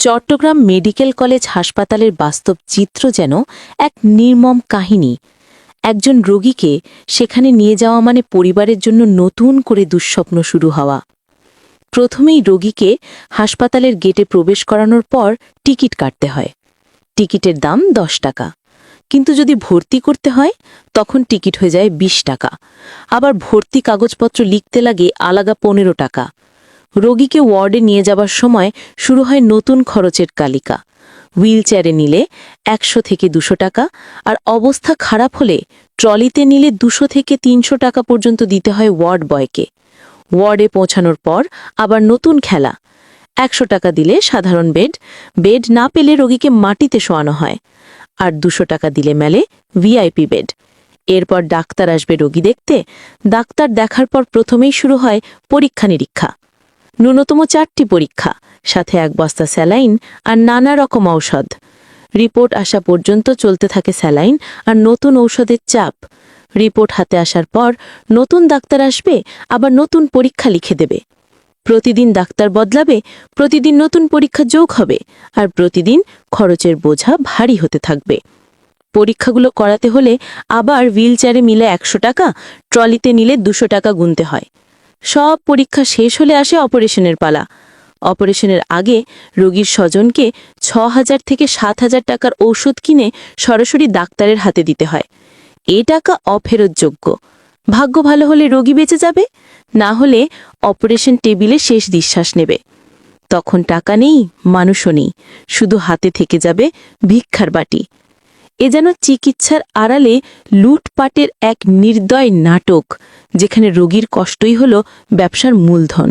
Chittagong medical college হাসপাতালের বাস্তব চিত্র যেন এক নির্মম কাহিনী। একজন রোগীকে সেখানে নিয়ে যাওয়া মানে পরিবারের জন্য নতুন করে দুঃস্বপ্ন শুরু হওয়া। প্রথমেই রোগীকে হাসপাতালের গেটে প্রবেশ করানোর পর টিকিট কাটতে হয়। টিকিটের দাম দশ টাকা। কিন্তু যদি ভর্তি করতে হয়, তখন টিকিট হয়ে যায় ২০ টাকা। আবার ভর্তি কাগজপত্র লিখতে লাগে আলাদা পনেরো টাকা। রোগীকে ওয়ার্ডে নিয়ে যাবার সময় শুরু হয় নতুন খরচের তালিকা হুইলচেয়ারে নিলে একশো থেকে দুশো টাকা আর অবস্থা খারাপ হলে ট্রলিতে নিলে দুশো থেকে তিনশো টাকা পর্যন্ত দিতে হয় ওয়ার্ড বয়কে। ওয়ার্ডে পৌঁছানোর পর আবার নতুন খেলা। একশো টাকা দিলে সাধারণ বেড বেড না পেলে রোগীকে মাটিতে শোয়ানো হয়। আর দুশো টাকা দিলে মেলে ভিআইপি বেড। এরপর ডাক্তার আসবে রোগী দেখতে। ডাক্তার দেখার পর প্রথমেই শুরু হয় পরীক্ষা নিরীক্ষা ন্যূনতম চারটি পরীক্ষা, সাথে এক বস্তা স্যালাইন আর নানা রকম ঔষধ। রিপোর্ট আসা পর্যন্ত চলতে থাকে স্যালাইন আর নতুন ঔষধের চাপ। রিপোর্ট হাতে আসার পর নতুন ডাক্তার আসবে, আবার নতুন পরীক্ষা লিখে দেবে। প্রতিদিন ডাক্তার বদলাবে, প্রতিদিন নতুন পরীক্ষা যোগ হবে, আর প্রতিদিন খরচের বোঝা ভারী হতে থাকবে। পরীক্ষাগুলো করাতে হলে আবার হুইলচেয়ারে মিলে একশো টাকা, ট্রলিতে নিলে দুশো টাকা গুনতে হয়। সব পরীক্ষা শেষ হলে আসে অপারেশনের পালা। অপারেশনের আগে রোগীর স্বজনকে ছ হাজার থেকে সাত হাজার টাকার ঔষধ কিনে সরাসরি ডাক্তারের হাতে দিতে হয়। এ টাকা অফেরতযোগ্য ভাগ্য ভালো হলে রোগী বেঁচে যাবে, না হলে অপারেশন টেবিলে শেষ নিঃশ্বাস নেবে। তখন টাকা নেই, মানুষও নেই। শুধু হাতে থেকে যাবে ভিক্ষার বাটি। এ যেন চিকিৎসার আড়ালে লুটপাটের এক নির্দয় নাটক যেখানে রোগীর কষ্টই হল ব্যবসার মূলধন।